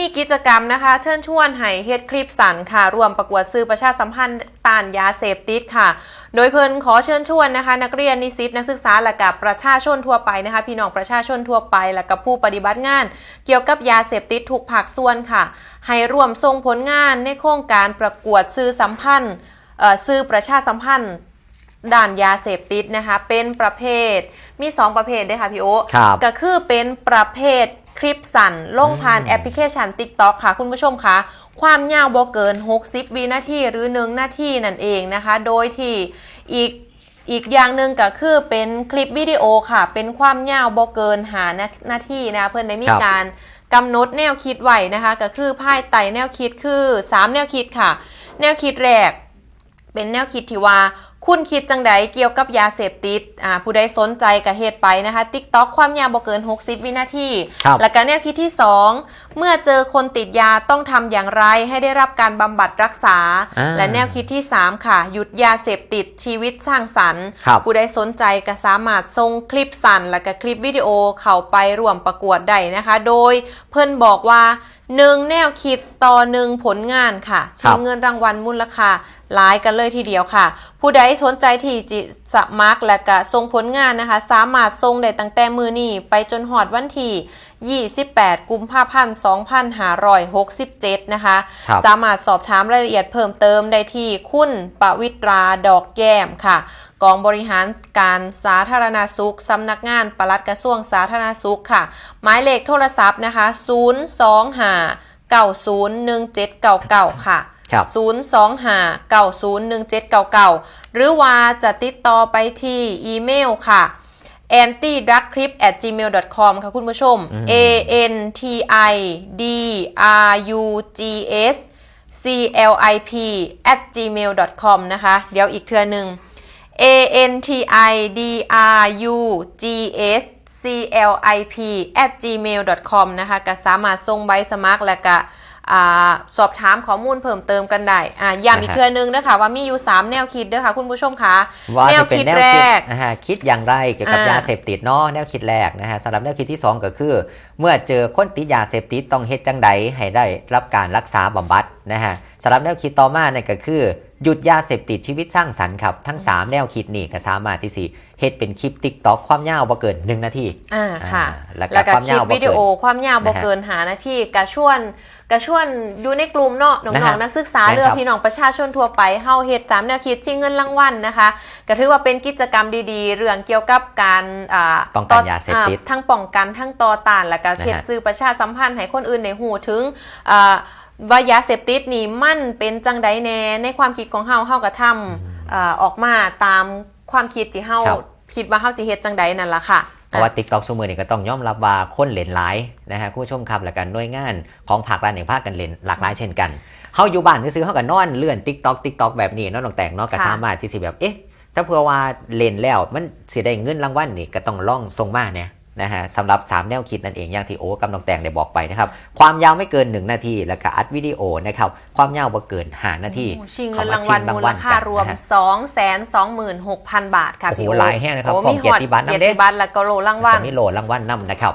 มีกิจกรรมนะคะ เชิญชวนให้เฮ็ดคลิปสันค่ะ รวมประกวดซื้อประชาสัมพันธ์ต้านยาเสพติดค่ะ โดยเพิ่นขอเชิญชวนนะคะ นักเรียนนิสิตนักศึกษาและกับประชาชนทั่วไปนะคะ พี่น้องประชาชนทั่วไปและกับผู้ปฏิบัติงาน เกี่ยวกับยาเสพติดทุกภาคส่วนค่ะ ให้ร่วมส่งผลงานในโครงการประกวดซื้อสัมพันธ์เอ่อซื้อประชาสัมพันธ์ด่านยาเสพติดนะคะ เป็นประเภทมี 2 ประเภทด้วยค่ะพี่โอครับก็คือเป็นประเภท คลิปสั่นลงผ่านอืมแอปพลิเคชัน TikTok ค่ะ คุณผู้ชมคะความยาวบ่เกิน 60 วินาทีหรือ 1 นาทีนั่นเองนะคะ โดยที่อีกอีกอย่างหนึ่งก็คือเป็นคลิปวิดีโอค่ะ เป็นความยาวบ่เกินหานานาทีนะคะเพื่อนได้มีครับการกำหนดแนวคิดไว้นะคะ ก็คือภายใต้แนวคิดคือ 3 แนวคิดค่ะ แนวคิดแรก เป็นแนวคิดที่ว่า คุณคิดจังใดเกี่ยวกับยาเสพติดอ่าผู้ใดสนใจก็เหตุไปนะคะ TikTok ความยาวบ่เกิน 60 วินาทีครับและก็แนวคิดที่ 2 เมื่อเจอคนติดยาต้องทำอย่างไรให้ได้รับการบำบัดรักษาอ่าและแนวคิดที่ 3 ค่ะ หยุดยาเสพติดชีวิตสร้างสรรค์ครับผู้ใดสนใจก็สามารถส่งคลิปสั้นและก็คลิปวิดีโอเข้าไปร่วมประกวดได้นะคะ โดยเพิ่นบอกว่า หนึ่งแนวคิดต่อหนึ่งผลงานค่ะครัชิงบเงินรางวัลมูลค่าหลายกันเลยทีเดียวค่ะ ผู้ใดสนใจที่จิสมัครและก็ส่งผลงานนะคะ สามารถส่งได้ตั้งแต่มือนี้ไปจนหอดวันที่ 28 กุมภาพันธ์ 2567 นะคะครับสามารถสอบถามรายละเอียดเพิ่มเติมได้ที่คุณปวิตราดอกแก้มค่ะ กองบริหารการสาธารณสุขสำนักงานปลัดกระทรวงสาธารณสุขค่ะ หมายเลขโทรศัพท์นะคะ 025 901799 ค่ะครับ025 901799 หรือว่าจะติดต่อไปที่อีเมลค่ะ anti drug clip at gmail com ค่ะคุณผู้ชมอืม a n t i d r u g s c l i p at gmail com นะคะ เดี๋ยวอีกเทือหนึ่ง a n t i d r u g s c l i p at gmail com นะคะก็สามารถส่งใบสมัครและก็ อ่าสอบถามข้อมูลเพิ่มเติมกันได้อ่าย้ำอีกนะฮะเทือนึงนะคะว่ามีอยู่ 3 แนวคิดเด้อค่ะคุณผู้ชมคะว่าแนวจะเป็นคิดแนวแรคิดกนะฮะคิดอย่างไรเกี่ยวกับอ่ายยาเสพติดเนาะแนวคิดแรกนะฮะสำหรับแนวคิดที่ 2 ก็คือ เมื่อเจอคนติดยาเสพติดต้องเฮ็ดจังใดให้ได้รับการรักษาบำบัดนะฮะสำหรับแนวคิดต่อมาเนี่ยก็คือ หยุดยาเสพติดชีวิตสร้างสรรค์ครับ ทั้ง 3 แนวคิดนี่ก็สามารถที่สิเฮ็ดเป็นคลิปติ๊กต็อกความยาวบ่เกิน 1 นาทีอ่าค่ะอ่าแล้วก็แล้วก็ความคลิยาปวบ่เกินวิดีโอความยาวบ่นะฮะเกินหานาทีกระชวนกระชวนอยู่ในกลุ่มเนาะน้นะองฮะๆนักศึกษานะครับเรือพี่น้องประชาชนทั่วไปเฮาเฮ็ดตามแนวคิดชิงเงินรางวัลนะคะก็ถือว่าเป็นกิจกรรมดีๆ เรื่องเกี่ยวกับการอ่าป้องกันยาเสพติดอ่ทั้งป้องกันทั้งต่อต้านและก็นะฮะเฮ็ดสื่อประชาสัมพันธ์ให้คนอื่นในหูถึงอ่า ว่ายาเสพติดนี่มันเป็นจังใดแน่ในความคิดของเฮาเฮาก็ทำอ่าออกมาตามความคิดที่เฮาครับคิดว่าเฮาสิเฮ็ดจังใดนั่นล่ะค่ะเพราะว่า t ิ k t o k ซูมือนี่ก็ต้องยอมรับว่าคนเล่นหลายนะฮะคุณผู้ชมครับและกันหน่วยงานของภาครัฐในภาคกันเล่นหลากหลายเช่นกันเฮาอยู่บ้านซื้อๆเฮาก็นอนเลื่อน TikTok TikTok แบบนี้เนาะน้องแต่งเนาะก็ค่ะสามารถที่สิแบบเอ๊ะถ้าเผื่อว่าเล่นแล้วมันสิได้เงินรางวัลนี่ก็ต้องล่องทรงมาเนี่ย นะฮะสำหรับ 3 แนวคิดนั่นเองอย่างที่โอ้กับน้องแต่งได้บอกไปนะครับความยาวไม่เกิน 1 นาที แล้วก็อัดวิดีโอนะครับความยาวบ่เกิน5นาทีโอ้ชิงเงินรางวัลมูลค่ารวมนะฮะ226,000 บาทค่ะโอ้โหพี่หลายแฮะนะครับโอ้พร้อมมีเกียรติบัตรนำเด้เกียรติบัตรและก็โลรางวัลจะมีโหลดรางวัลนำนะครับ